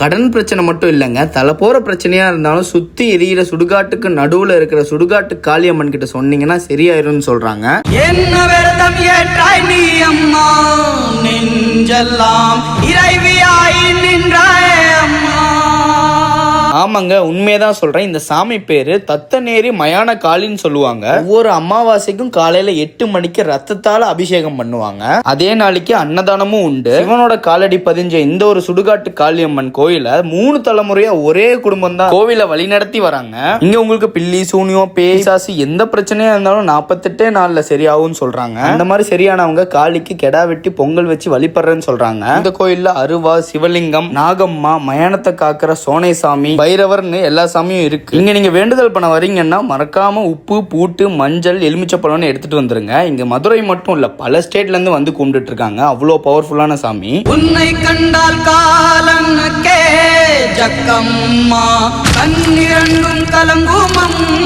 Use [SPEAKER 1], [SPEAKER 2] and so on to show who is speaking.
[SPEAKER 1] கடன் பிரச்சனை மட்டும் இல்லைங்க. தலை போற பிரச்சனையா இருந்தாலும் சுத்தி எரியிற சுடுகாட்டுக்கு நடுவுல இருக்கிற சுடுகாட்டு காளியம்மன் கிட்ட சொன்னீங்கன்னா சரியாயிரும்னு சொல்றாங்க.
[SPEAKER 2] என்ன விரதம் ஏற்றாய் நீ அம்மா? நெஞ்செல்லாம் இறைவியாய் நின்றாய்.
[SPEAKER 1] ஆமாங்க உண்மையதான் சொல்றேன். இந்த சாமி பேரு தத்தநேரி மயான காளின்னு சொல்லுவாங்க. ஒவ்வொரு அமாவாசைக்கும் காலையில எட்டு மணிக்கு ரத்தத்தால அபிஷேகம் பண்ணுவாங்க. அதே நாளைக்கு அன்னதானமும் உண்டு. சிவனோட காலடி பதிஞ்ச இந்த ஒரு சுடுகாட்டு காளியம்மன் கோயில மூணு தலைமுறையா ஒரே குடும்பம் தான் கோவில வழிநடத்தி வராங்க. இங்க உங்களுக்கு பில்லி சூனியம் பேசாசி எந்த பிரச்சனையா இருந்தாலும் நாற்பத்தெட்டே நாள்ல சரியாகும்னு சொல்றாங்க. அந்த மாதிரி சரியானவங்க காளிக்கு கெடா வெட்டி பொங்கல் வச்சு வழிபடுறேன்னு சொல்றாங்க. இந்த கோயில்ல அருவா சிவலிங்கம் நாகம்மா மயானத்தை காக்கிற சோனைசாமி பைரவர்னு எல்லா சாமியும் இருக்கு. இங்க நீங்க வேண்டுதல் பண்ண வரீங்கன்னா மறக்காம உப்பு பூட்டு மஞ்சள் எலுமிச்சப்பழம்னு எடுத்துட்டு வந்துருங்க. இங்க மதுரை மட்டும் இல்ல பல ஸ்டேட்ல இருந்து வந்து கும்பிட்டு இருக்காங்க அவ்வளோ பவர்ஃபுல்லான சாமி.
[SPEAKER 2] உன்னை கண்டால் காலனுக்கே ஜக்கம்மா. கண்ணிரண்டும் கலங்கும் அம்மா.